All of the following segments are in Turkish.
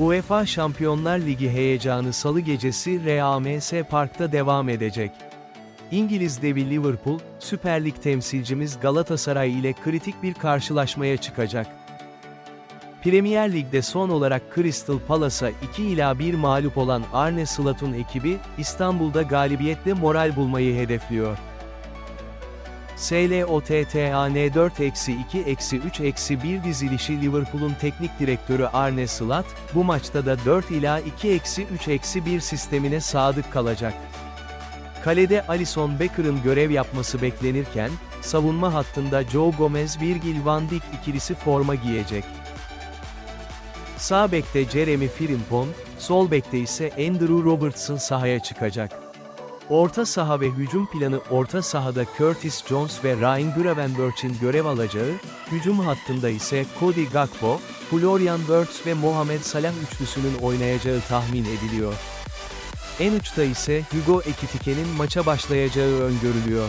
UEFA Şampiyonlar Ligi heyecanı salı gecesi RAMS Park'ta devam edecek. İngiliz devi Liverpool, Süper Lig temsilcimiz Galatasaray ile kritik bir karşılaşmaya çıkacak. Premier Lig'de son olarak Crystal Palace'a 2 ila 1 mağlup olan Arne Slot'un ekibi, İstanbul'da galibiyetle moral bulmayı hedefliyor. SLOTTAN 4-2-3-1 dizilişi Liverpool'un teknik direktörü Arne Slot, bu maçta da 4 ila 2-3-1 sistemine sadık kalacak. Kalede Alisson Becker'ın görev yapması beklenirken, savunma hattında Joe Gomez Virgil van Dijk ikilisi forma giyecek. Sağ bekte Jeremy Frimpong, sol bekte ise Andrew Robertson sahaya çıkacak. Orta saha ve hücum planı orta sahada Curtis Jones ve Ryan Gravenberch'in görev alacağı, hücum hattında ise Cody Gakpo, Florian Wirtz ve Mohamed Salah üçlüsünün oynayacağı tahmin ediliyor. En uçta ise Hugo Ekitike'nin maça başlayacağı öngörülüyor.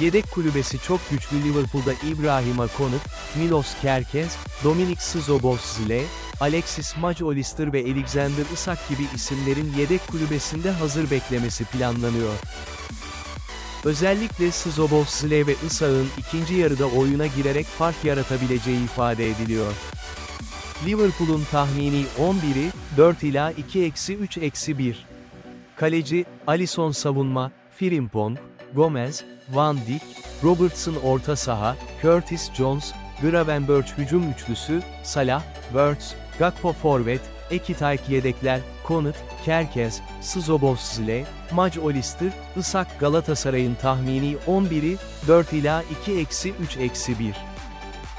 Yedek kulübesi çok güçlü Liverpool'da İbrahima Konuk, Milos Kerkez, Dominik Szoboszlai, Alexis Mac-Allister ve Alexander Isak gibi isimlerin yedek kulübesinde hazır beklemesi planlanıyor. Özellikle Szoboszlai ve Isak'ın ikinci yarıda oyuna girerek fark yaratabileceği ifade ediliyor. Liverpool'un tahmini 11'i, 4 ila 2-3-1. Kaleci, Alisson savunma, Frimpong, Gomez, Van Dijk, Robertson orta saha, Curtis Jones, Gravenberch hücum üçlüsü, Salah, Wirtz, Gakpo forvet, Ekitike yedekler, Konut, Kerkez, Szoboszlai, Mac-Allister, Isak Galatasaray'ın tahmini 11'i, 4 ila 2-3-1.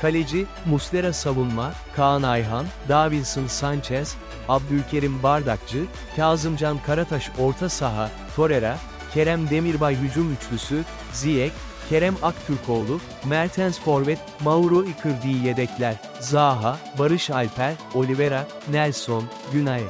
Kaleci, Muslera savunma, Kaan Ayhan, Davinson Sanchez, Abdülkerim Bardakçı, Kazımcan Karataş orta saha, Torreira, Kerem Demirbay hücum üçlüsü, Ziyech, Kerem Aktürkoğlu, Mertens Forvet, Mauro Icardi yedekler, Zaha, Barış Alper, Oliveira, Nelson, Günay.